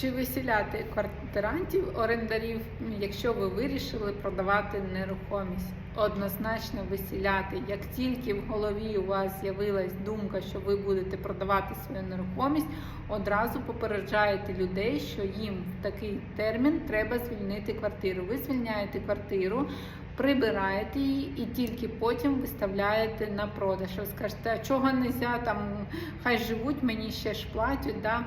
Чи виселяти квартирантів, орендарів, якщо ви вирішили продавати нерухомість? Однозначно виселяти. Як тільки в голові у вас з'явилась думка, що ви будете продавати свою нерухомість, одразу попереджаєте людей, що їм в такий термін треба звільнити квартиру. Ви звільняєте квартиру. Прибираєте її і тільки потім виставляєте на продаж. Ви скажете, а чого не можна, там хай живуть, мені ще ж платять. Да?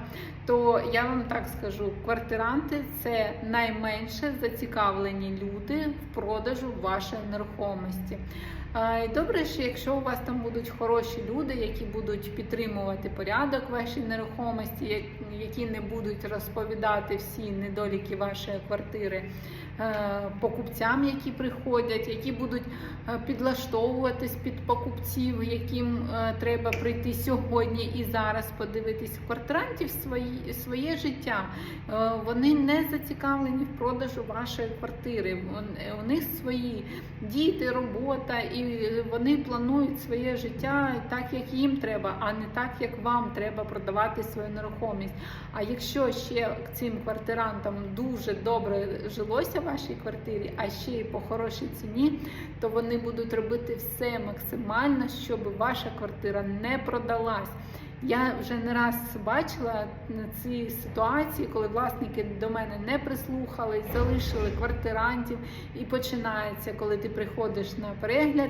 То я вам так скажу: квартиранти це найменше зацікавлені люди в продажу вашої нерухомості. Добре, що якщо у вас там будуть хороші люди, які будуть підтримувати порядок вашій нерухомості, які не будуть розповідати всі недоліки вашої квартири е, покупцям, які приходять, які будуть е, підлаштовуватись під покупців, яким е, треба прийти сьогодні і зараз подивитись квартирантів свої, своє життя. Вони не зацікавлені в продажу вашої квартири. У них свої діти, робота, і вони планують своє життя так, як їм треба, а не так, як вам треба продавати свою нерухомість. А якщо ще цим квартирантам дуже добре жилося в вашій квартирі, а ще й по хорошій ціні, то вони будуть робити все максимально, щоб ваша квартира не продалась. Я вже не раз бачила ці ситуації, коли власники до мене не прислухались, залишили квартирантів, і починається, коли ти приходиш на перегляд.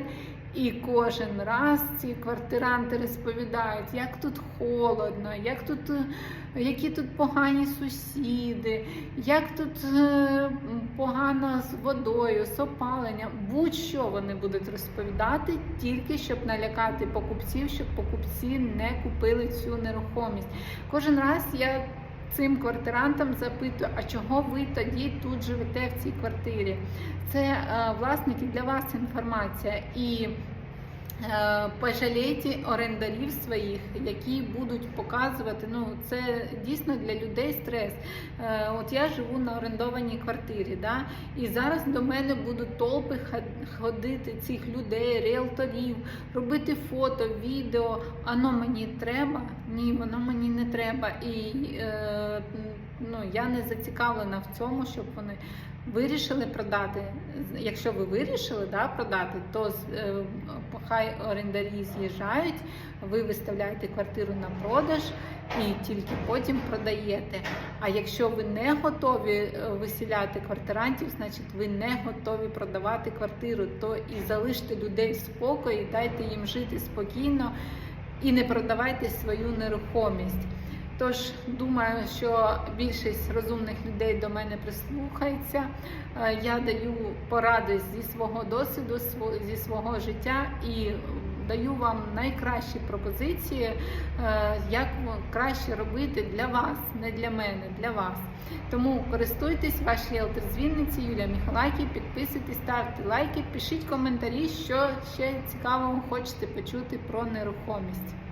І кожен раз ці квартиранти розповідають, як тут холодно, як тут, які тут погані сусіди, як тут е, погано з водою, з опаленням. Будь-що вони будуть розповідати, тільки щоб налякати покупців, щоб покупці не купили цю нерухомість. Кожен раз я цим квартирантам запитую, а чого ви тоді тут живете в цій квартирі? Це е, власники для вас інформація і. Е, Пожалійте орендарів своїх, які будуть показувати. Ну це дійсно для людей стрес. Е, От я живу на орендованій квартирі, да? і зараз до мене будуть толпи ходити цих людей, ріелторів, робити фото, відео. Ано мені треба? Ні, воно мені не треба. І е, ну, я не зацікавлена в цьому, щоб вони вирішили продати. Якщо ви вирішили да, продати, то е, хай орендарі з'їжджають, ви виставляєте квартиру на продаж і тільки потім продаєте. А якщо ви не готові е, виселяти квартирантів, значить ви не готові продавати квартиру, то і залиште людей в спокої, дайте їм жити спокійно і не продавайте свою нерухомість. Тож думаю, що більшість розумних людей до мене прислухається. Е, Я даю поради зі свого досвіду, зі свого життя і даю вам найкращі пропозиції, е, як краще робити для вас, не для мене, для вас. Тому користуйтесь, ваш ріелтор з Юлія Міхалакі, підписуйтесь, ставте лайки, пишіть коментарі, що ще цікавого хочете почути про нерухомість.